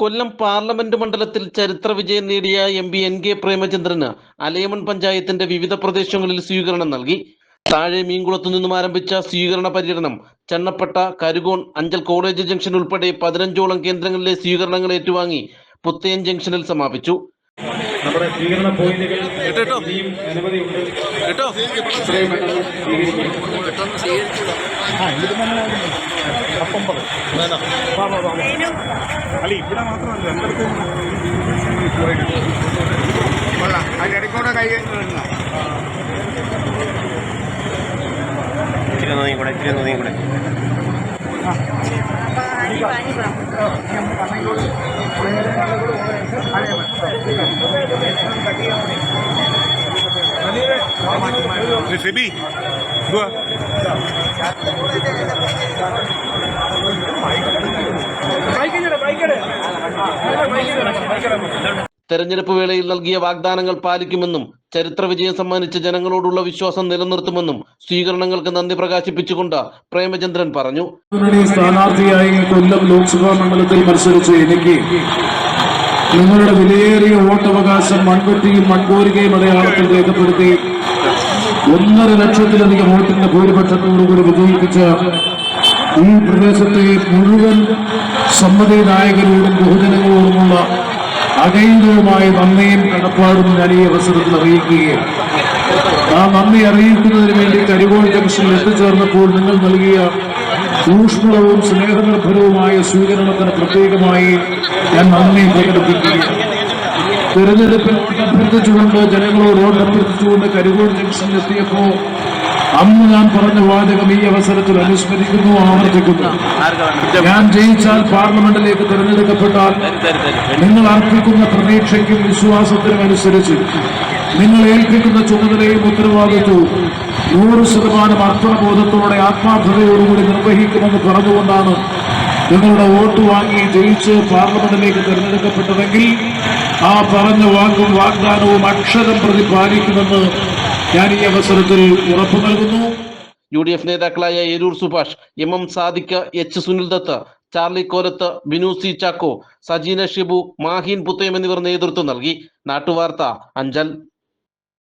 കൊല്ലം parliament മണ്ഡലത്തിൽ ചരിത്ര വിജയം നേടിയ എം പി എൻ കെ പ്രേമചന്ദ്രന് അലയമൺ പഞ്ചായത്തിന്റെ വിവിധ പ്രദേശങ്ങളിൽ സ്വീകരണം നൽകി. താഴെ മീൻകുളത്തു നിന്നും ആരംഭിച്ച സ്വീകരണ പര്യടനം ചെന്നപ്പെട്ട കരുകോൺ അഞ്ചൽ കോളേജ് ജംഗ്ഷൻ ഉൾപ്പെടെ പതിനഞ്ചോളം കേന്ദ്രങ്ങളിലെ സ്വീകരണങ്ങൾ ഏറ്റുവാങ്ങി പുത്തയൻ ജംഗ്ഷനിൽ സമാപിച്ചു. നമ്മുടെ സ്വീകരണ പോയിന്റുകൾ ഇനിയും അനവധിയുണ്ട് എത്രയും പെട്ടെന്ന് അല്ല ഇവിടെ മാത്രമല്ല എല്ലായിടത്തും അതിന്റെ ഇടയ്ക്കൂടെ കൈ ഇച്ചിരി നോക്കി കൂടെ ഇച്ചിരി നോക്കി കൂടെ. ഷെബി എന്തുവാ തെരഞ്ഞെടുപ്പ് വേളയിൽ നൽകിയ വാഗ്ദാനങ്ങൾ പാലിക്കുമെന്നും ചരിത്ര വിജയം സമ്മാനിച്ച ജനങ്ങളോടുള്ള വിശ്വാസം നിലനിർത്തുമെന്നും സ്വീകരണങ്ങൾക്ക് നന്ദി പ്രകാശിപ്പിച്ചുകൊണ്ട് പ്രേമചന്ദ്രൻ പറഞ്ഞു. സ്ഥാനാർത്ഥിയായി കൊല്ലം ലോക്സഭാ മണ്ഡലത്തിൽ മത്സരിച്ച് എനിക്ക് നിങ്ങളുടെ വിലയേറിയ വോട്ടവകാശം മൺകുറ്റിയും മൺകോരികയും അടയാളത്തിൽ രേഖപ്പെടുത്തി ഒന്നര ലക്ഷത്തിലധികം വോട്ടിന്റെ ഭൂരിപക്ഷത്തോടുകൂടി വിജയിപ്പിച്ച ഈ പ്രദേശത്തെ മുഴുവൻ സമ്മതിദായകരോടും ബഹുജനങ്ങളോടുമുള്ള അകൈതവുമായ നന്ദിയും കടപ്പാടും ഞാൻ ഈ അവസരത്തിൽ അറിയിക്കുകയാണ്. ആ നന്ദി അറിയിക്കുന്നതിന് വേണ്ടി കരികോൾ ജംഗ്ഷനിൽ എത്തിച്ചേർന്നപ്പോൾ നിങ്ങൾ നൽകിയ ഊഷ്മളവും സ്നേഹനിർഭരവുമായ സ്വീകരണത്തിന് പ്രത്യേകമായി ഞാൻ നന്ദി പ്രകടിപ്പിക്കുകയാണ്. തെരഞ്ഞെടുപ്പിൽ അഭ്യർത്ഥിച്ചുകൊണ്ട് ജനങ്ങളോട് അഭ്യർത്ഥിച്ചുകൊണ്ട് കരികോട് ജംഗ്ഷനിൽ എത്തിയപ്പോ അന്ന് ഞാൻ പറഞ്ഞ വാചകം ഈ അവസരത്തിൽ അനുസ്മരിക്കുന്നു ആവർത്തിക്കുന്നു. ഞാൻ ജയിച്ചാൽ പാർലമെന്റിലേക്ക് തിരഞ്ഞെടുക്കപ്പെട്ടാൽ നിങ്ങൾ അർപ്പിക്കുന്ന പ്രതീക്ഷയ്ക്കും വിശ്വാസത്തിനും അനുസരിച്ച് നിങ്ങൾ ഏൽപ്പിക്കുന്ന ചുമതലയും ഉത്തരവാദിത്വവും നൂറ് ശതമാനം അർപ്പണബോധത്തോടെ ആത്മാർത്ഥതയോടുകൂടി നിർവഹിക്കുമെന്ന് പറഞ്ഞുകൊണ്ടാണ് നിങ്ങളുടെ വോട്ട് വാങ്ങി ജയിച്ച് പാർലമെന്റിലേക്ക് തിരഞ്ഞെടുക്കപ്പെട്ടതെങ്കിൽ ആ പറഞ്ഞ വാക്കും വാഗ്ദാനവും അക്ഷരം പ്രതി പാലിക്കുമെന്ന് ഞാൻ ഈ അവസരത്തിൽ ഉറപ്പു നൽകുന്നു. യു ഡി എഫ് നേതാക്കളായ Eroor Subhash M M Sadiq H Sunil Dutt Charlie Kolath Binu C Chacko Sajeena Shibu Maheen Puthayam എന്നിവർ നേതൃത്വം നൽകി. നാട്ടുവാർത്ത അഞ്ചൽ.